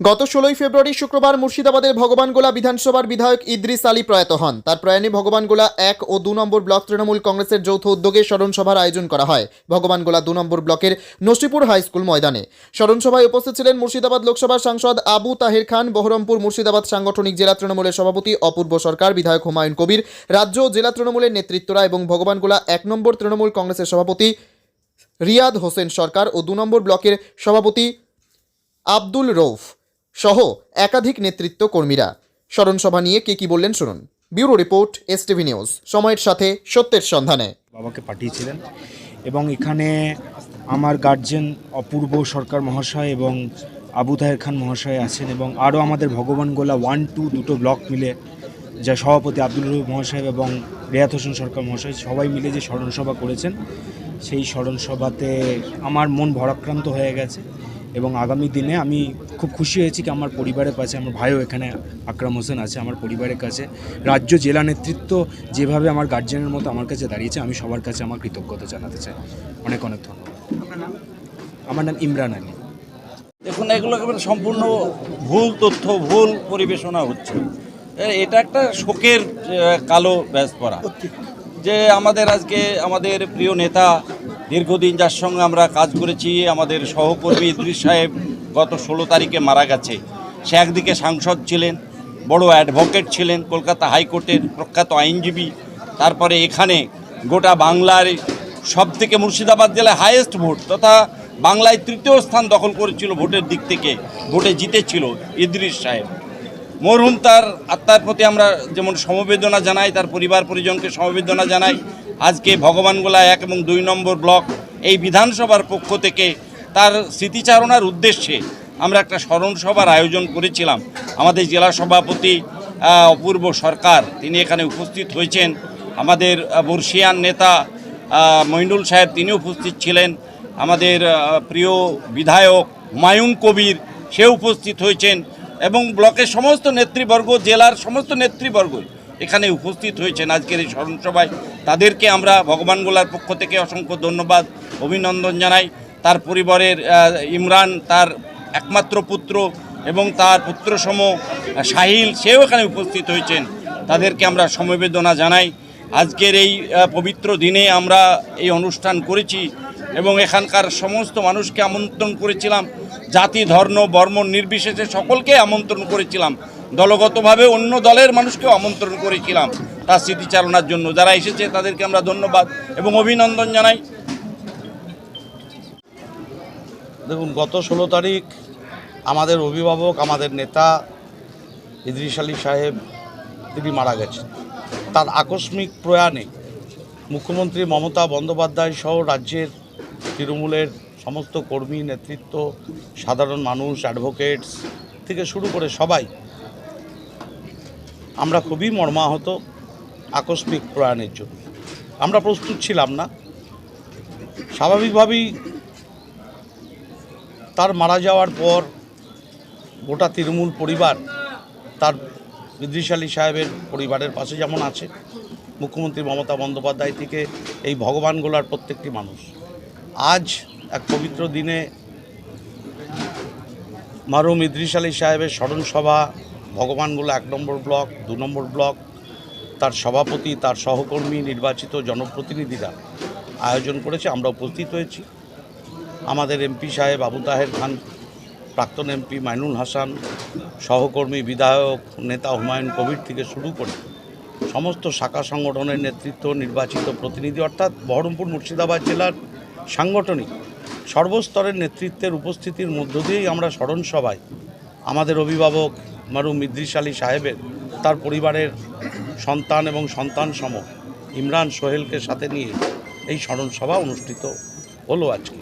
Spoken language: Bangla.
গত ষোলোই ফেব্রুয়ারি শুক্রবার মুর্শিদাবাদের ভগবানগোলা বিধানসভার বিধায়ক ইদ্রিস আলী প্রয়াত হন। তার প্রয়াণে ভগবানগোলা এক ও দু নম্বর ব্লক তৃণমূল কংগ্রেসের যৌথ উদ্যোগে স্মরণসভার আয়োজন করা হয়। ভগবানগোলা দু নম্বর ব্লকের নসিপুর হাই স্কুল ময়দানে। স্মরণসভায় উপস্থিত ছিলেন মুর্শিদাবাদ লোকসভার সাংসদ আবু তাহের খান, বহরমপুর মুর্শিদাবাদ সাংগঠনিক জেলা তৃণমূলের সভাপতি অপূর্ব সরকার, বিধায়ক হুমায়ুন কবির, রাজ্য ও জেলা তৃণমূলের নেতৃত্বরা এবং ভগবানগোলা এক নম্বর তৃণমূল কংগ্রেসের সভাপতি রিয়াদ হোসেন সরকার ও দু নম্বর ব্লকের সভাপতি আব্দুল রৌফ। সহ একাধিক নেতৃত্ব কর্মীরা। স্মরণসভা নিয়ে কে কি বললেন শুনুন। Bureau report S TV news. সময়ের সাথে সত্যের সন্ধানে। বাবাকে পাঠিয়েছিলেন এবং এখানে আমার গার্জেন অপূর্ব সরকার মহাশয় এবং আবু তাহের খান মহাশয় আছেন এবং আরও আমাদের ভগবান গোলা ওয়ান, টু দুটো ব্লক মিলে যা সভাপতি আব্দুল রুফ মহাশয় এবং রেয়াত হোসেন সরকার মহাশয় সবাই মিলে যে স্মরণসভা করেছেন, সেই স্মরণসভাতে আমার মন ভরাক্রান্ত হয়ে গেছে। এবং আগামী দিনে আমি খুব খুশি হয়েছি কি আমার পরিবারের কাছে আমার ভাইও এখানে আকরাম হোসেন আছে আমার পরিবারের কাছে। রাজ্য জেলা নেতৃত্ব যেভাবে আমার গার্জেনের মতো আমার কাছে দাঁড়িয়েছে আমি সবার কাছে আমার কৃতজ্ঞতা জানাতে চাই। অনেক অনেক ধন্যবাদ। আমার নাম ইমরান আলী। দেখুন এগুলো সম্পূর্ণ ভুল তথ্য ভুল পরিবেশনা হচ্ছে। এটা একটা শোকের কালো ব্যাস পড়া। যে আমাদের আজকে আমাদের প্রিয় নেতা দীর্ঘদিন যার সঙ্গে আমরা কাজ করেছি, আমাদের সহকর্মী ইদ্রিস সাহেব গত ষোলো তারিখে মারা গেছে। সে একদিকে সাংসদ ছিলেন, বড় অ্যাডভোকেট ছিলেন কলকাতা হাইকোর্টের প্রখ্যাত আইনজীবী, তারপরে এখানে গোটা বাংলার সব থেকে মুর্শিদাবাদ জেলায় হায়েস্ট ভোট তথা বাংলায় তৃতীয় স্থান দখল করেছিল ভোটের দিক থেকে, ভোটে জিতেছিল ইদ্রিস সাহেব। মরহুম তার আত্মার প্রতি আমরা যেমন সমবেদনা জানাই, তার পরিবার পরিজনকে সমবেদনা জানাই আজকে ভগবানগোলা এক এবং দুই নম্বর ব্লক এই বিধানসভার পক্ষ থেকে তার স্মৃতিচারণার উদ্দেশ্যে আমরা একটা স্মরণ সভার আয়োজন করেছিলাম। আমাদের জেলা সভাপতি অপূর্ব সরকার তিনি এখানে উপস্থিত হয়েছেন। আমাদের বর্ষিয়ান নেতা মইনুল সাহেব তিনি উপস্থিত ছিলেন। আমাদের প্রিয় বিধায়ক হুমায়ুন কবির সে উপস্থিত হয়েছেন এবং ব্লকের সমস্ত নেতৃবর্গ, জেলার সমস্ত নেতৃবর্গ এখানে উপস্থিত হয়েছেন আজকের এই স্মরণসভায়। তাদেরকে আমরা ভগবান ভগবানগোলার পক্ষ থেকে অসংখ্য ধন্যবাদ, অভিনন্দন জানাই। তার পরিবারের ইমরান, তার একমাত্র পুত্র এবং তার পুত্রসম সাহিল, সেও এখানে উপস্থিত হয়েছেন। তাদেরকে আমরা সমবেদনা জানাই। আজকের এই পবিত্র দিনে আমরা এই অনুষ্ঠান করেছি এবং এখানকার সমস্ত মানুষকে আমন্ত্রণ করেছিলাম। জাতি, ধর্ম, বর্ম নির্বিশেষে সকলকে আমন্ত্রণ করেছিলাম। দলগতভাবে অন্য দলের মানুষকে আমন্ত্রণ করেছিলাম তার স্মৃতিচারণার জন্য। যারা এসেছে, তাদেরকে আমরা ধন্যবাদ এবং অভিনন্দন জানাই। দেখুন, গত ষোলো তারিখ আমাদের অভিভাবক, আমাদের নেতা ইদ্রিস আলী সাহেব, তিনি মারা গেছেন। তার আকস্মিক প্রয়াণে মুখ্যমন্ত্রী মমতা বন্দ্যোপাধ্যায় সহ রাজ্যের তৃণমূলের সমস্ত কর্মী, নেতৃত্ব, সাধারণ মানুষ অ্যাডভোকেটস থেকে শুরু করে সবাই আমরা খুবই মর্মাহত আকস্মিক প্রয়াণের জন্য। আমরা প্রস্তুত ছিলাম না। স্বাভাবিকভাবেই তার মারা যাওয়ার পর গোটা তৃণমূল পরিবার, তার ইদ্রিস আলী সাহেবের পরিবারের পাশে যেমন আছে, মুখ্যমন্ত্রী মমতা বন্দ্যোপাধ্যায় থেকে এই ভগবানগোলার প্রত্যেকটি মানুষ। আজ এক পবিত্র দিনে মারুম ইদ্রিস আলী সাহেবের স্মরণ সভা ভগবানগোলা এক নম্বর ব্লক, দু নম্বর ব্লক, তার সভাপতি, তার সহকর্মী, নির্বাচিত জনপ্রতিনিধিরা আয়োজন করেছে। আমরা উপস্থিত হয়েছি। আমাদের এমপি সাহেব আবু তাহের খান, প্রাক্তন এমপি মাইনুল হাসান, সহকর্মী বিধায়ক, নেতা হুমায়ুন কবির থেকে শুরু করে সমস্ত শাখা সংগঠনের নেতৃত্ব, নির্বাচিত প্রতিনিধি অর্থাৎ বহরমপুর মুর্শিদাবাদ জেলার সাংগঠনিক সর্বস্তরের নেতৃত্বের উপস্থিতির মধ্য দিয়েই আমরা স্মরণ সভায় আমাদের অভিভাবক মারুম ইদ্রিস আলী সাহেবের, তার পরিবারের সন্তান এবং সন্তান সম ইমরান সোহেলকে সাথে নিয়ে এই স্মরণসভা অনুষ্ঠিত হলো আজকে।